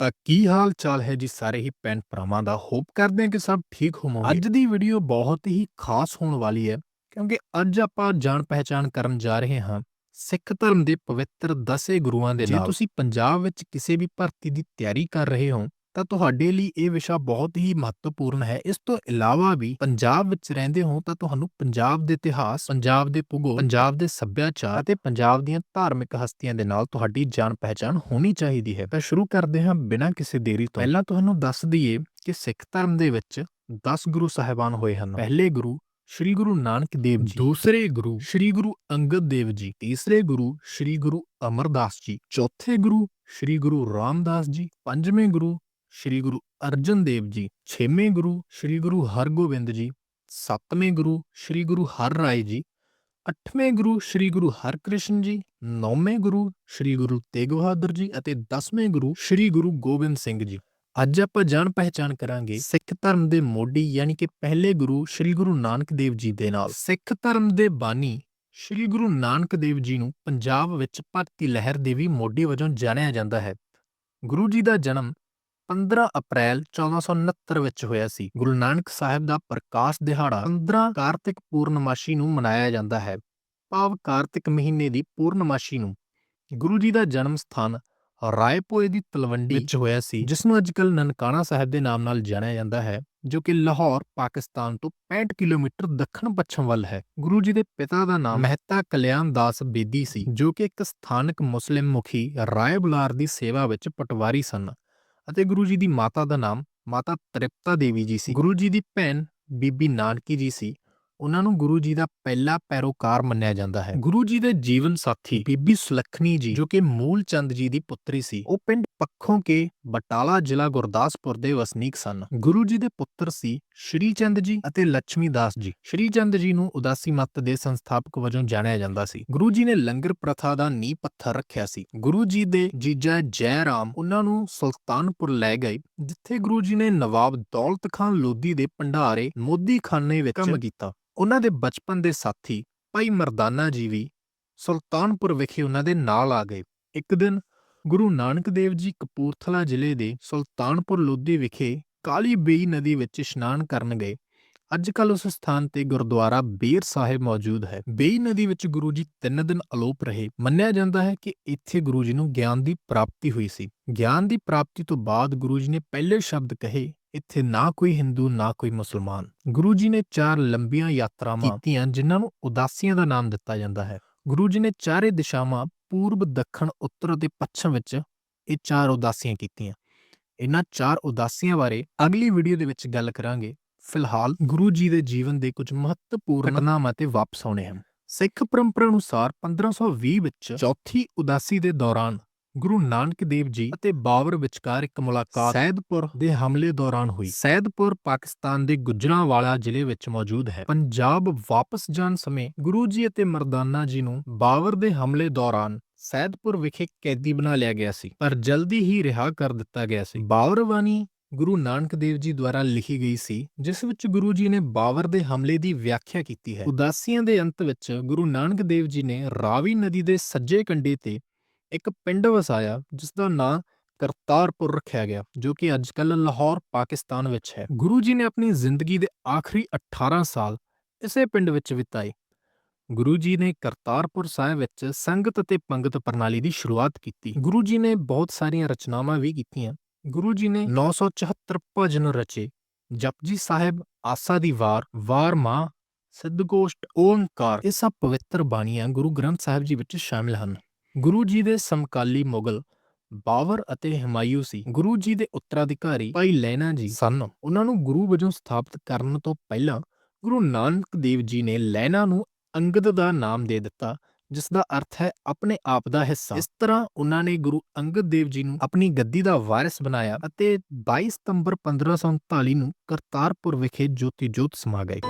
ਤਾਂ ਕੀ ਹਾਲ ਚਾਲ ਹੈ ਜੀ ਸਾਰੇ ਹੀ ਭੈਣ ਭਰਾਵਾਂ ਦਾ? ਹੋਪ ਕਰਦੇ ਹਾਂ ਕਿ ਸਭ ਠੀਕ ਹੋਵੋਗੇ। ਅੱਜ ਦੀ ਵੀਡੀਓ ਬਹੁਤ ਹੀ ਖਾਸ ਹੋਣ ਵਾਲੀ ਹੈ ਕਿਉਂਕਿ ਅੱਜ ਆਪਾਂ ਜਾਣ ਪਹਿਚਾਨ ਕਰਨ ਜਾ ਰਹੇ ਹਾਂ ਸਿੱਖ ਧਰਮ ਦੇ ਪਵਿੱਤਰ ਦਸੇ ਗੁਰੂਆਂ ਦੇ ਨਾਲ। ਜੇ ਤੁਸੀਂ ਪੰਜਾਬ ਵਿੱਚ ਕਿਸੇ ਵੀ ਭਰਤੀ ਦੀ ਤਿਆਰੀ ਕਰ ਰਹੇ ਹੋ ਤਾਂ ਤੁਹਾਡੇ ਲਈ ਇਹ ਵਿਸ਼ਾ ਬਹੁਤ ਹੀ ਮਹੱਤਵਪੂਰਨ ਹੈ। ਇਸ ਤੋਂ ਇਲਾਵਾ ਵੀ ਪੰਜਾਬ ਵਿੱਚ ਰਹਿੰਦੇ ਹੋ ਤਾਂ ਤੁਹਾਨੂੰ ਪੰਜਾਬ ਦੇ ਇਤਿਹਾਸ, ਪੰਜਾਬ ਦੇ ਭੂਗੋਲ, ਪੰਜਾਬ ਦੇ ਸੱਭਿਆਚਾਰ ਅਤੇ ਪੰਜਾਬ ਦੀਆਂ ਧਾਰਮਿਕ ਹਸਤੀਆਂ ਦੇ ਨਾਲ ਤੁਹਾਡੀ ਜਾਣ ਪਹਿਚਾਣ ਹੋਣੀ ਚਾਹੀਦੀ ਹੈ। ਤਾਂ ਸ਼ੁਰੂ ਕਰਦੇ ਹਾਂ ਬਿਨਾਂ ਕਿਸੇ ਦੇਰੀ ਤੋਂ। ਪਹਿਲਾਂ ਤੁਹਾਨੂੰ ਦੱਸ ਦਈਏ ਕਿ ਸਿੱਖ ਧਰਮ ਦੇ ਵਿੱਚ 10 ਗੁਰੂ ਸਾਹਿਬਾਨ ਹੋਏ ਹਨ। ਪਹਿਲੇ ਗੁਰੂ ਸ਼੍ਰੀ ਗੁਰੂ ਨਾਨਕ ਦੇਵ ਜੀ, ਦੂਸਰੇ ਗੁਰੂ ਸ਼੍ਰੀ ਗੁਰੂ ਅੰਗਦ ਦੇਵ ਜੀ, ਤੀਸਰੇ ਗੁਰੂ ਸ਼੍ਰੀ ਗੁਰੂ ਅਮਰਦਾਸ ਜੀ, ਚੌਥੇ ਗੁਰੂ ਸ਼੍ਰੀ ਗੁਰੂ ਰਾਮਦਾਸ ਜੀ, ਪੰਜਵੇਂ ਗੁਰੂ ਸ਼੍ਰੀ ਗੁਰੂ ਅਰਜਨ ਦੇਵ ਜੀ, ਛੇਵੇਂ ਗੁਰੂ ਸ਼੍ਰੀ ਗੁਰੂ ਹਰਗੋਬਿੰਦ ਜੀ, ਸੱਤਵੇਂ ਗੁਰੂ ਸ਼੍ਰੀ ਗੁਰੂ ਹਰ ਰਾਏ ਜੀ, ਅੱਠਵੇਂ ਗੁਰੂ ਸ਼੍ਰੀ ਗੁਰੂ ਹਰਕ੍ਰਿਸ਼ਨ ਜੀ, ਨੌਵੇਂ ਗੁਰੂ ਸ਼੍ਰੀ ਗੁਰੂ ਤੇਗ ਬਹਾਦਰ ਜੀ ਅਤੇ ਦਸਵੇਂ ਗੁਰੂ ਸ਼੍ਰੀ ਗੁਰੂ ਗੋਬਿੰਦ ਸਿੰਘ ਜੀ। ਅੱਜ ਆਪਾਂ ਜਾਣ ਪਹਿਚਾਨ ਕਰਾਂਗੇ ਸਿੱਖ ਧਰਮ ਦੇ ਮੋਢੀ ਯਾਨੀ ਕਿ ਪਹਿਲੇ ਗੁਰੂ ਸ਼੍ਰੀ ਗੁਰੂ ਨਾਨਕ ਦੇਵ ਜੀ ਦੇ ਨਾਲ। ਸਿੱਖ ਧਰਮ ਦੇ ਬਾਨੀ ਸ਼੍ਰੀ ਗੁਰੂ ਨਾਨਕ ਦੇਵ ਜੀ ਨੂੰ ਪੰਜਾਬ ਵਿੱਚ ਭਗਤੀ ਲਹਿਰ ਦੇ ਵੀ ਮੋਢੀ ਵਜੋਂ ਜਾਣਿਆ ਜਾਂਦਾ ਹੈ। ਗੁਰੂ ਜੀ ਦਾ ਜਨਮ 15 ਅਪ੍ਰੈਲ 1469 ਵਿੱਚ ਹੋਇਆ ਸੀ। ਗੁਰੂ ਨਾਨਕ ਸਾਹਿਬ ਦਾ ਪ੍ਰਕਾਸ਼ ਦਿਹਾੜਾ 15 ਕਾਰਤਿਕ ਪੂਰਨਮਾਸ਼ੀ ਨੂੰ ਮਨਾਇਆ ਜਾਂਦਾ ਹੈ। ਭਾਵ ਕਾਰਤਿਕ ਮਹੀਨੇ ਦੀ ਪੂਰਨਮਾਸ਼ੀ ਨੂੰ। ਗੁਰੂ ਜੀ ਦਾ ਜਨਮ ਸਥਾਨ ਰਾਏਪੋਏ ਦੀ ਤਲਵੰਡੀ ਵਿੱਚ ਹੋਇਆ ਸੀ, ਜਿਸ ਨੂੰ ਅੱਜਕੱਲ ਨਨਕਾਣਾ ਸਾਹਿਬ ਦੇ ਨਾਮ ਨਾਲ ਜਾਣਿਆ ਜਾਂਦਾ ਹੈ, ਜੋ ਕਿ ਲਾਹੌਰ, ਪਾਕਿਸਤਾਨ ਤੋਂ 65 ਕਿਲੋਮੀਟਰ ਦੱਖਣ ਪੱਛਮ ਵੱਲ ਹੈ। ਗੁਰੂ ਜੀ ਦੇ ਪਿਤਾ ਦਾ ਨਾਮ ਮਹਿਤਾ ਕਲਿਆਣ ਦਾਸ ਬੇਦੀ ਸੀ, ਜੋ ਕਿ ਇੱਕ ਸਥਾਨਕ ਮੁਸਲਿਮ ਮੁਖੀ ਰਾਏ ਬੁਲਾਰ ਦੀ ਸੇਵਾ ਵਿੱਚ ਪਟਵਾਰੀ ਸਨ। ਅਤੇ ਗੁਰੂ ਜੀ ਦੀ ਮਾਤਾ ਦਾ ਨਾਮ ਮਾਤਾ ਤ੍ਰਿਪਤਾ ਦੇਵੀ ਜੀ ਸੀ। ਗੁਰੂ ਜੀ ਦੀ ਭੈਣ ਬੀਬੀ ਨਾਨਕੀ ਜੀ ਸੀ। ਉਹਨਾਂ ਨੂੰ ਗੁਰੂ ਜੀ ਦਾ ਪਹਿਲਾ ਪੈਰੋਕਾਰ ਮੰਨਿਆ ਜਾਂਦਾ ਹੈ। ਗੁਰੂ ਜੀ ਦੇ ਜੀਵਨ ਸਾਥੀ ਬੀਬੀ ਸੁਲੱਖਣੀ ਜੀ, ਜੋ ਕਿ ਮੂਲ ਚੰਦ ਜੀ ਦੀ ਪੁੱਤਰੀ ਸੀ, ਉਹ ਪਿੰਡ ਪੱਖੋਂ ਕੇ ਬਟਾਲਾ ਜ਼ਿਲ੍ਹਾ ਗੁਰਦਾਸਪੁਰ ਦੇ ਵਸਨੀਕ ਸਨ। ਗੁਰੂ ਜੀ ਦੇ ਪੁੱਤਰ ਸੀ ਸ਼੍ਰੀ ਚੰਦ ਜੀ ਅਤੇ ਲక్ష్ਮੀ ਦਾਸ ਜੀ। ਸ਼੍ਰੀ ਚੰਦ ਜੀ ਨੂੰ ਉਦਾਸੀ ਮੱਤ ਦੇ ਸੰਸਥਾਪਕ ਵਜੋਂ ਜਾਣਿਆ ਜਾਂਦਾ ਸੀ। ਗੁਰੂ ਜੀ ਨੇ ਲੰਗਰ ਪ੍ਰਥਾ ਦਾ ਨੀਂਹ ਪੱਥਰ ਰੱਖਿਆ ਸੀ। ਗੁਰੂ ਜੀ ਦੇ ਜੀਜਾ ਜੈ ਰਾਮ ਉਹਨਾਂ ਨੂੰ ਸੁਲਤਾਨਪੁਰ ਲੈ ਗਏ ਜਿੱਥੇ ਗੁਰੂ ਜੀ ਨੇ ਨਵਾਬ ਦੌਲਤ ਖਾਨ ਲੋਧੀ ਦੇ ਭੰਡਾਰੇ ਮੋਦੀ ਖਾਨੇ ਵਿੱਚ ਕੰਮ ਕੀਤਾ। ਉਹਨਾਂ ਦੇ ਬਚਪਨ ਦੇ ਸਾਥੀ ਭਾਈ ਮਰਦਾਨਾ ਜੀ ਵੀ ਸੁਲਤਾਨਪੁਰ ਵਿਖੇ ਉਹਨਾਂ ਦੇ ਨਾਲ ਆ ਗਏ। ਇੱਕ ਦਿਨ ਗੁਰੂ ਨਾਨਕ ਦੇਵ ਜੀ ਕਪੂਰਥਲਾ ਜ਼ਿਲ੍ਹੇ ਦੇ ਸੁਲਤਾਨਪੁਰ ਲੋਧੀ ਵਿਖੇ ਕਾਲੀ ਬੇਈ ਨਦੀ ਵਿੱਚ ਇਸ਼ਨਾਨ ਕਰਨ ਗਏ। ਅੱਜ ਕੱਲ ਉਸ ਸਥਾਨ ਤੇ ਗੁਰਦੁਆਰਾ ਬੇਰ ਸਾਹਿਬ ਮੌਜੂਦ ਹੈ। ਬੇਈ ਨਦੀ ਵਿੱਚ ਗੁਰੂ ਜੀ ਤਿੰਨ ਦਿਨ ਅਲੋਪ ਰਹੇ। ਮੰਨਿਆ ਜਾਂਦਾ ਹੈ ਕਿ ਇੱਥੇ ਗੁਰੂ ਜੀ ਨੂੰ ਗਿਆਨ ਦੀ ਪ੍ਰਾਪਤੀ ਹੋਈ ਸੀ। ਗਿਆਨ ਦੀ ਪ੍ਰਾਪਤੀ ਤੋਂ ਬਾਅਦ ਗੁਰੂ ਜੀ ਨੇ ਪਹਿਲੇ ਸ਼ਬਦ ਕਹੇ, ਇੱਥੇ ਨਾ ਕੋਈ ਹਿੰਦੂ, ਨਾ ਕੋਈ ਮੁਸਲਮਾਨ। ਗੁਰੂ ਜੀ ਨੇ ਚਾਰ ਲੰਬੀਆਂ ਯਾਤਰਾਵਾਂ ਕੀਤੀਆਂ, ਜਿਨ੍ਹਾਂ ਨੂੰ ਉਦਾਸੀਆਂ ਦਾ ਨਾਮ ਦਿੱਤਾ ਜਾਂਦਾ ਹੈ। ਗੁਰੂ ਜੀ ਨੇ ਚਾਰੇ ਦਿਸ਼ਾਵਾਂ, ਪੂਰਬ, ਦੱਖਣ, ਉੱਤਰ ਅਤੇ ਪੱਛਮ ਵਿੱਚ ਇਹ ਚਾਰ ਉਦਾਸੀਆਂ ਕੀਤੀਆਂ। ਇਹਨਾਂ ਚਾਰ ਉਦਾਸੀਆਂ ਬਾਰੇ ਅਗਲੀ ਵੀਡੀਓ ਦੇ ਵਿੱਚ ਗੱਲ ਕਰਾਂਗੇ। ਫਿਲਹਾਲ ਗੁਰੂ ਜੀ ਦੇ ਜੀਵਨ ਦੇ ਕੁਝ ਮਹੱਤਵਪੂਰਨ ਘਟਨਾਵਾਂ ਤੇ ਵਾਪਸ ਆਉਣੇ ਹਨ। ਸਿੱਖ ਪਰੰਪਰਾ ਅਨੁਸਾਰ 1520 ਵਿੱਚ ਚੌਥੀ ਉਦਾਸੀ ਦੇ ਦੌਰਾਨ ਗੁਰੂ ਨਾਨਕ ਦੇਵ ਜੀ ਅਤੇ ਬਾਬਰ ਵਿਚਕਾਰ ਇੱਕ ਮੁਲਾਕਾਤ ਸੈਦਪੁਰ ਦੇ ਹਮਲੇ ਦੌਰਾਨ ਹੋਈ। ਸੈਦਪੁਰ, ਪਾਕਿਸਤਾਨ ਦੇ ਗੁਜਰਾਂਵਾਲਾ ਜ਼ਿਲ੍ਹੇ ਵਿੱਚ ਮੌਜੂਦ ਹੈ। ਪੰਜਾਬ ਵਾਪਸ ਜਾਣ ਸਮੇਂ ਗੁਰੂ ਜੀ ਅਤੇ ਮਰਦਾਨਾ ਜੀ ਨੂੰ ਬਾਬਰ ਦੇ ਹਮਲੇ ਦੌਰਾਨ ਸੈਦਪੁਰ ਵਿਖੇ ਕੈਦੀ ਬਣਾ ਲਿਆ ਗਿਆ ਸੀ, ਪਰ ਜਲਦੀ ਹੀ ਰਿਹਾ ਕਰ ਦਿੱਤਾ ਗਿਆ ਸੀ। ਬਾਬਰ ਬਾਣੀ ਗੁਰੂ ਨਾਨਕ ਦੇਵ ਜੀ ਦੁਆਰਾ ਲਿਖੀ ਗਈ ਸੀ, ਜਿਸ ਵਿੱਚ ਗੁਰੂ ਜੀ ਨੇ ਬਾਵਰ ਦੇ ਹਮਲੇ ਦੀ ਵਿਆਖਿਆ ਕੀਤੀ ਹੈ। ਉਦਾਸੀਆਂ ਦੇ ਅੰਤ ਵਿੱਚ ਗੁਰੂ ਨਾਨਕ ਦੇਵ ਜੀ ਨੇ ਰਾਵੀ ਨਦੀ ਦੇ ਸੱਜੇ ਕੰਢੇ ਤੇ ਇੱਕ ਪਿੰਡ ਵਸਾਇਆ, ਜਿਸ ਦਾ ਨਾਂ ਕਰਤਾਰਪੁਰ ਰੱਖਿਆ ਗਿਆ, ਜੋ ਕਿ ਅੱਜਕੱਲ ਲਾਹੌਰ, ਪਾਕਿਸਤਾਨ ਵਿੱਚ ਹੈ। ਗੁਰੂ ਜੀ ਨੇ ਆਪਣੀ ਜ਼ਿੰਦਗੀ ਦੇ ਆਖਰੀ 18 ਸਾਲ ਇਸੇ ਪਿੰਡ ਵਿੱਚ ਬਿਤਾਏ। ਗੁਰੂ ਜੀ ਨੇ ਕਰਤਾਰਪੁਰ ਸਾਹਿਬ ਵਿੱਚ ਸੰਗਤ ਅਤੇ ਪੰਗਤ ਪ੍ਰਣਾਲੀ ਦੀ ਸ਼ੁਰੂਆਤ ਕੀਤੀ। ਗੁਰੂ ਜੀ ਨੇ ਬਹੁਤ ਸਾਰੀਆਂ ਰਚਨਾਵਾਂ ਵੀ ਕੀਤੀਆਂ। ਗੁਰੂ ਜੀ ਨੇ 974 ਭਜਨ ਰਚੇ। ਜਪਜੀ ਸਾਹਿਬ, ਆਸਾ ਦੀ ਵਾਰ ਵਾਰ ਮਾਂ ਸਿੱਧਗੋਸ਼ਟ ਓੰਕਾਰ ਇਹ ਸਭ ਪਵਿੱਤਰ ਬਾਣੀਆਂ ਗੁਰੂ ਗ੍ਰੰਥ ਸਾਹਿਬ ਜੀ ਵਿੱਚ ਸ਼ਾਮਿਲ ਹਨ। ਗੁਰੂ ਜੀ ਦੇ ਸਮਕਾਲੀ ਮੁਗਲ, ਬਾਵਰ ਅਤੇ ਹਮਾਯੂ ਸੀ। ਗੁਰੂ ਜੀ ਦੇ ਉੱਤਰਾਧਿਕਾਰੀ ਭਾਈ ਲੈਣਾ ਜੀ ਸਨ। ਉਹਨਾਂ ਨੂੰ ਗੁਰੂ ਵਜੋਂ ਸਥਾਪਿਤ ਕਰਨ ਤੋਂ ਪਹਿਲਾਂ ਗੁਰੂ ਨਾਨਕ ਦੇਵ ਜੀ ਨੇ ਲੈਣਾ ਨੂੰ ਅੰਗਦ ਦਾ ਨਾਮ ਦੇ ਦਿੱਤਾ, ਜਿਸ ਦਾ ਅਰਥ ਹੈ ਆਪਣੇ ਆਪ ਦਾ ਹਿੱਸਾ। ਇਸ ਤਰ੍ਹਾਂ ਉਹਨਾਂ ਨੇ ਗੁਰੂ ਅੰਗਦ ਦੇਵ ਜੀ ਨੂੰ ਆਪਣੀ ਗੱਦੀ ਦਾ ਵਾਰਿਸ ਬਣਾਇਆ ਅਤੇ 22 ਸਤੰਬਰ 1539 ਨੂੰ ਕਰਤਾਰਪੁਰ ਵਿਖੇ ਜੋਤੀ ਜੋਤ ਸਮਾ ਗਏ।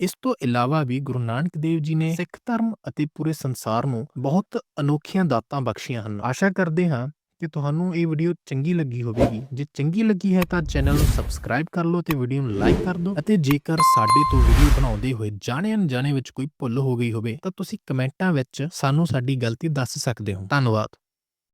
ਇਸ ਤੋਂ ਇਲਾਵਾ ਵੀ ਗੁਰੂ ਨਾਨਕ ਦੇਵ ਜੀ ਨੇ ਸਿੱਖ ਧਰਮ ਅਤੇ ਪੂਰੇ ਸੰਸਾਰ ਨੂੰ ਬਹੁਤ ਅਨੋਖੀਆਂ ਦਾਤਾਂ ਬਖਸ਼ੀਆਂ ਹਨ। ਆਸ਼ਾ ਕਰਦੇ ਹਾਂ ਕਿ ਤੁਹਾਨੂੰ ਇਹ ਵੀਡੀਓ ਚੰਗੀ ਲੱਗੀ ਹੋਵੇਗੀ। ਜੇ ਚੰਗੀ ਲੱਗੀ ਹੈ ਤਾਂ ਚੈਨਲ ਨੂੰ ਸਬਸਕ੍ਰਾਈਬ ਕਰ ਲਓ ਤੇ ਵੀਡੀਓ ਨੂੰ ਲਾਈਕ ਕਰ ਦਿਓ ਅਤੇ ਜੇਕਰ ਸਾਡੇ ਤੋਂ ਵੀਡੀਓ ਬਣਾਉਂਦੇ ਹੋਏ ਜਾਣੇ ਅਣਜਾਣੇ ਵਿੱਚ ਕੋਈ ਭੁੱਲ ਹੋ ਗਈ ਹੋਵੇ ਤਾਂ ਤੁਸੀਂ ਕਮੈਂਟਾਂ ਵਿੱਚ ਸਾਨੂੰ ਸਾਡੀ ਗਲਤੀ ਦੱਸ ਸਕਦੇ ਹੋ। ਧੰਨਵਾਦ।